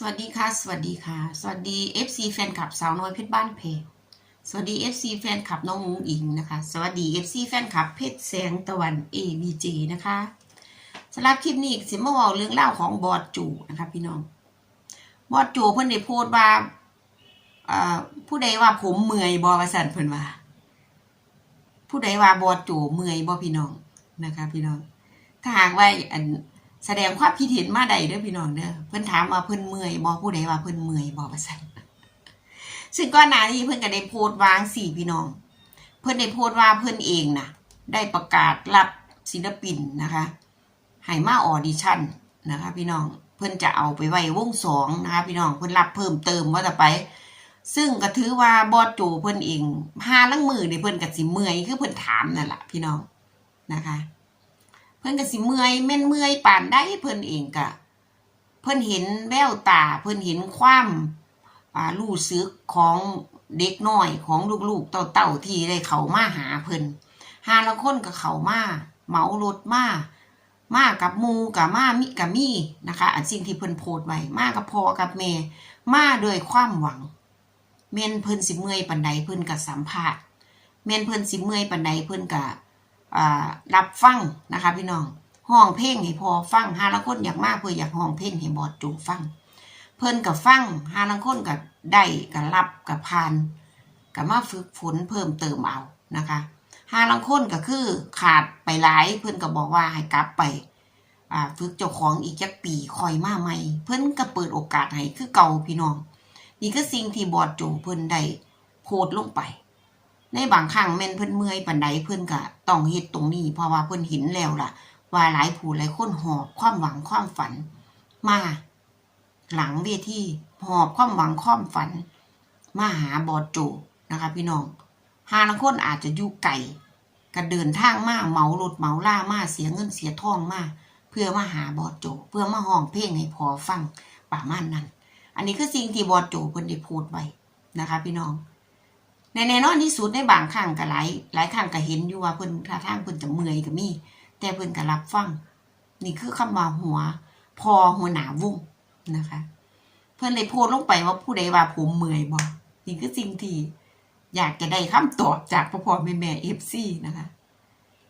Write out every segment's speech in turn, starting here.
สวัสดีค่ะ สวัสดีค่ะ สวัสดี FC แฟนคลับสาวน้อยเพชรบ้านเพจสวัสดี FC แฟนคลับน้องมุ้งอิงนะคะ สวัสดี FC แฟนคลับเพชรแสงตะวัน ABJ นะคะสำหรับคลิปนี้สิมาเว่าเรื่องเล่าของบอดจูนะคะพี่น้อง บอดจูเพิ่นได้โพสต์ว่าผู้ใดว่าผมเมื่อยบอว่าสันเพิ่นว่า ผู้ใดว่าบอดจูเมื่อยบอพี่น้องนะคะ พี่น้อง ถ้าหากว่าอัน แสดงความคิดเห็นมาใดเด้อพี่น้องเด้อเพิ่นถามว่าเพิ่นเมื่อยบ่ผู้ใดว่าเพิ่นเมื่อยบ่ว่าซั่นซึ่งก่อนหน้านี้เพิ่นก็ได้โพสต์วางสี่พี่น้อง เพิ่นได้โพสต์ว่าเพิ่นเองนะได้ประกาศรับศิลปินนะคะให้มาออดิชั่นนะคะ พี่น้องเพิ่นจะเอาไปไว้วงสองนะคะพี่น้องเพิ่นรับเพิ่มเติมว่าจะไป ซึ่งก็ถือว่าบอสโจเพิ่นเองหาลังมือในเพิ่นก็สิเมื่อยคือเพิ่นถามนั่นแหละพี่น้องนะคะ เพิ่นก็สิเมื่อยแม่นเมื่อยป่านได้เพิ่นเองก็เพิ่นเห็นแววตา เพิ่นเห็นความรู้สึกของเด็กน้อยของลูกๆเต่าๆที่ได้เขามาหาเพิ่นหาละคนก็เขามาเหมารถมามากับมูกับมามิกับมี่นะคะ อันสิ่งที่เพิ่นโพสไว้มากับพอกับแม่มาด้วยความหวังแม่นเพิ่นสิเมื่อยปานใดเพิ่นก็สัมภาษณ์แม่นเพิ่นสิเมื่อยปานใดเพิ่นก็อ่า รับฟังนะคะพี่น้องห้องเพลงให้พอฟังหาลังคนอยากมากเพื่ออยากห้องเพลงให้บอดจูฟัง เพิ่นกับฟังหาลังคนกับได้กับรับกับพานกับมาฝึกฝนเพิ่มเติมเอานะคะหาลังคนก็คือขาดไปหลายเพิ่นก็บอกว่าให้กลับไปฝึกเจ้าของอีกจักปีคอยมาใหม่ เพิ่นก็เปิดโอกาสให้คือเก่าพี่น้อง นี่คือสิ่งที่บอดจูเพิ่นได้โพสต์ลงไป ในบางครั้งแม่นเพิ่นเมื่อยปานใดเพิ่นก็ต้องเฮ็ดตรงนี้ เพราะว่าเพิ่นเห็นแล้วล่ะ ว่าหลายผู้หลายคนหอบความหวังความฝัน มา หลังเวทีหอบความหวังความฝัน มาหาบอดโจนะคะ พี่น้องหาลังคนอาจจะอยู่ไกลก็เดินทางมาเหมารถเหมาล่ามาเสียเงินเสียทองมาเพื่อมาหาบอดโจ เพื่อมาห้องเพลงให้พอฟังประมาณนั้น อันนี้คือสิ่งที่บอดโจเพิ่นได้พูดไว้นะคะ พี่น้อง แน่นอนที่สุดในบางครั้งก็หลายหลายครั้งก็เห็นอยู่ว่าเพิ่นท่าทางเพิ่นจะเมื่อยก็มี แต่เพิ่นก็รับฟัง นี่คือคำว่าหัว พอหัวหนาวงนะคะ เพิ่นเลยโพสลงไปว่าผู้ใดว่าผมเมื่อยบ่นี่คือสิ่งที่อยากจะได้คำตอบจากพ่อพ่อแม่แม่เอฟซีนะคะ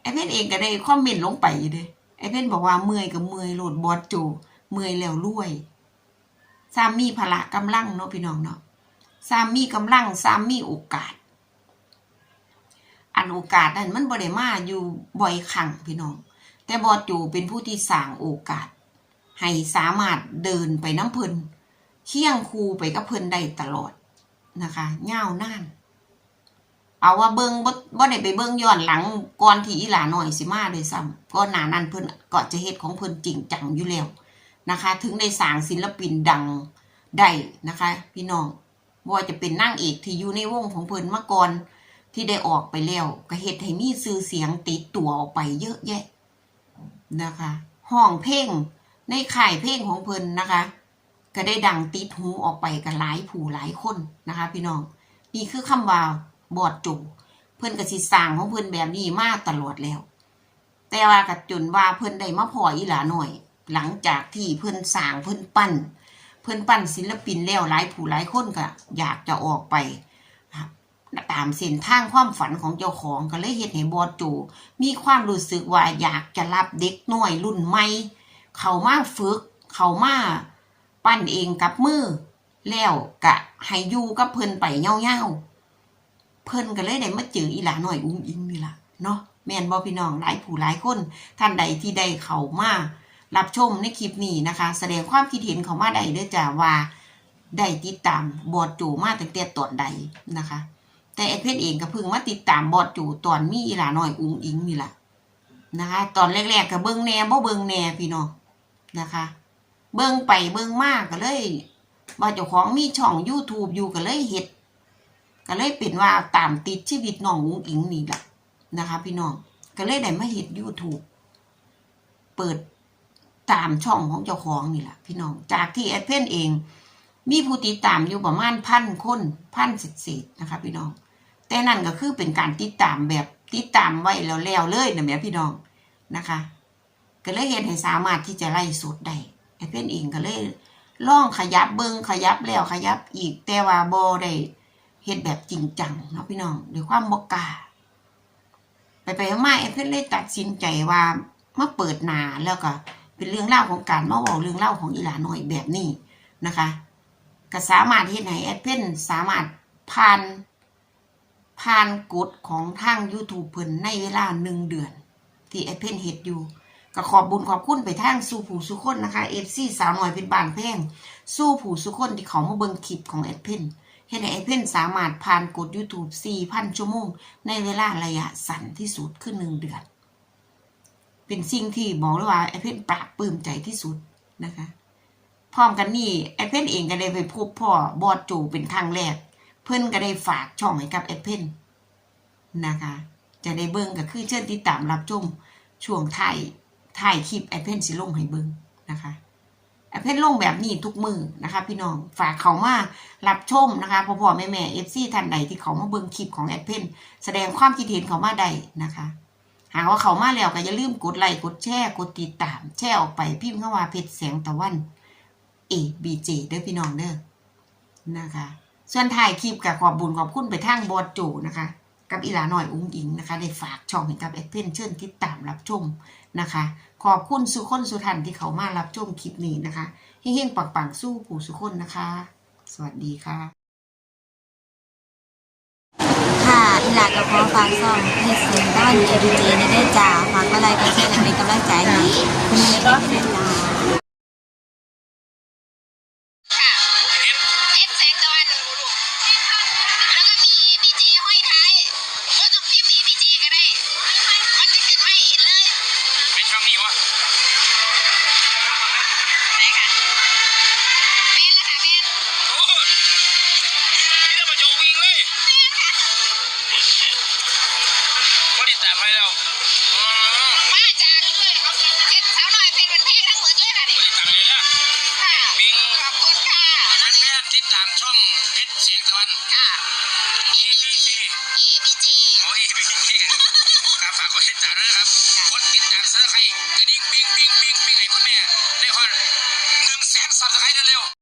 ไอเพ่นเองก็ได้คอมเมนต์ลงไปอยู่เด้ไอเพ่นบอกว่าเมื่อยกับเมื่อยโหลดบอสโจเมื่อยแล้วรวยซามมีพละกำลังเนาะพี่น้องเนาะ ซามมีกำลังซามมีโอกาส อันโอกาสนั้นมันบ่ได้มาอยู่บ่อยครั้งพี่น้อง แต่บอสจูเป็นผู้ที่สร้างโอกาส ให้สามารถเดินไปน้ำเพลินเคี่ยงคูไปกับเพิ่นได้ตลอดนะคะยาวนานเอาว่าเบิงบ่บ่ได้ไปเบิงย้อนหลังก่อนที่อีหลาหน้อยสิมาด้วยซ้ำก่อนหนานั้นเพิ่นก็จะเฮ็ดของเพิ่นจริงจังอยู่แล้วนะคะ ถึงได้สร้างศิลปินดังได้นะคะ พี่น้อง บ่ว่าจะเป็นนางเอกที่อยู่ในวงของเพิ่นมาก่อนที่ได้ออกไปแล้วก็เฮ็ดให้มีชื่อเสียงติดตัวออกไปเยอะแยะนะคะห้องเพลงในค่ายเพลงของเพิ่นนะคะ ก็ได้ดังติดหูออกไปกันหลายผู้หลายคนนะคะ พี่น้องนี่คือคำว่าบอดจูเพิ่นก็สิสร้างของเพิ่นแบบนี้มาตลอดแล้ว แต่ว่าก็จนว่าเพิ่นได้มาพออีหลาหน่อย หลังจากที่เพิ่นสร้างเพิ่นปั้น พิ่นปั้นศิลปินแล้วหลายผู้หลายคนก็อยากจะออกไปตามเส้นทางความฝันของเจ้าของก็เลยเฮ็ดให้บอดโจมีความรู้สึกว่าอยากจะรับเด็กน้อยรุ่นใหม่เขามาฝึก เขามาปั้นเองกับมือ แล้วกะให้อยู่กับเพิ่นไปเงาๆเพิ่นก็เลยได้มาเจออีหลาน้อยอุ้งอิงนี่ล่ะเนาะแม่นบ่พี่น้องหลายผู้หลายคนท่านใดที่ได้เขามา รับชมในคลิปนี้นะคะ แสดงความคิดเห็นเขามาได้เด้อจ้าว่าได้ติดตามบอดโจมาตั้งแต่ตอนใดนะคะ แต่ไอเพชรเองก็เพิ่งมาติดตามบอดจูตอนมีอีหลาหน้อยอุ้งอิงนี่แหละนะคะ ตอนแรกๆก็เบิ่งแน่บ่เบิ่งแน่พี่น้องนะคะ เบิ่งไปเบิ่งมากก็เลยว่าเจ้าของมีช่อง YouTube อยู่ก็เลยเฮ็ดก็เลยเป็นว่าตามติดชีวิตน้องอุ้งอิงนี่แหละนะคะ พี่น้องก็เลยได้มาเฮ็ด YouTube เปิด ตามช่องของเจ้าของนี่แหละพี่น้อง จากที่แอดเพนเอง มีผู้ติดตามอยู่ประมาณพันคนพันสิบๆนะคะพี่น้อง แต่นั่นก็คือเป็นการติดตามแบบติดตามไว้แล้วแล้วเลยนะแม่พี่น้องนะคะ ก็เลยเห็นให้สามารถที่จะไล่สดได้ไอ้เพนเองก็เลยล่องขยับเบิงขยับแล้วขยับอีกแต่ว่าโบได้เฮ็ดแบบจริงจังเนาะพี่น้องด้วยความบ่กาไปไปๆมาๆแอดเพนเลยตัดสินใจว่ามาเปิดหนาแล้วก็ เป็นเรื่องเล่าของการมาเว้าเรื่องเล่าของอีหลาน้อยแบบนี้นะคะก็สามารถเฮ็ดให้แอดเพิ่นสามารถผ่านผ่านกฎของทาง YouTube เพิ่นในเวลาหนึ่งเดือน ที่แอดเพิ่นเฮ็ดอยู่ก็ขอบบุญขอบคุณไปทางสู่ผู้สุคนนะคะ FC สาวหน่อยเป็นบานแพงสู้ผู้สุคนที่เขามาเบิ่งคลิปของแอดเพิ่นเฮ็ดให้แอดเพิ่นสามารถผ่านกฎ YouTube 4,000 ชั่วโมง ในเวลาระยะสั้นที่สุดคือหนึ่งเดือน เป็นสิ่งที่บอกเลยว่าแอดเพนปราบปลื้มใจที่สุดนะคะ พร้อมกันนี่แอดเพนเองก็ได้ไปพบพ่อบอดโจเป็นครั้งแรก เพิ่อนก็ได้ฝากช่องให้กับแอดเพนนะคะ จะได้เบิ่งก็คือเชิญติดตามรับชมช่วงท้ายท้ายคลิปแอเพนสิลงให้เบิ่งนะคะแอเพนลงแบบนี้ทุกมือนะคะ พี่น้องฝากเขามารับชมนะคะพ่อพ่อแม่แม่ FC ท่านใดที่เขามาเบิ่งคลิปของแอเพนแสดงความคิดเห็นเขามาได้นะคะ หากว่าเขามาแล้วก็อย่าลืมกดไลค์กดแชร์กดติดตาม แชร์ออกไปพิมพ์เข้ามาเพจแสงตะวัน A B J เด้อพี่น้องเด้อนะคะ ส่วนถ่ายคลิปกับขอบบุญขอบคุณไปทางบอดโจนะคะ กับอีหลาหน่อยอุ้งอิงนะคะ ได้ฝากช่องให้กับแอดเพนเชิญติดตามรับชมนะคะ ขอบคุณสุคนสุทันที่เขามารับชมคลิปนี้นะคะเฮงๆปังๆสู้ผู้สุคนนะคะ สวัสดีค่ะ หลากับพอฟังซ่องเพจเสียงด้านเอดีเจในได้จ่าฝากอะไรก็เช่นเป็นกำลังใจให้คุณแม่กเป็นลา ครับฝากกดติดตามด้วยนะครับกดติดตามซับสไครต์กระดิ่งปิ้งปิ้งปิ้งปิ้งให้คุณแม่ได้ฮอดหนึ่งแสนซับสไครต์เร็วๆ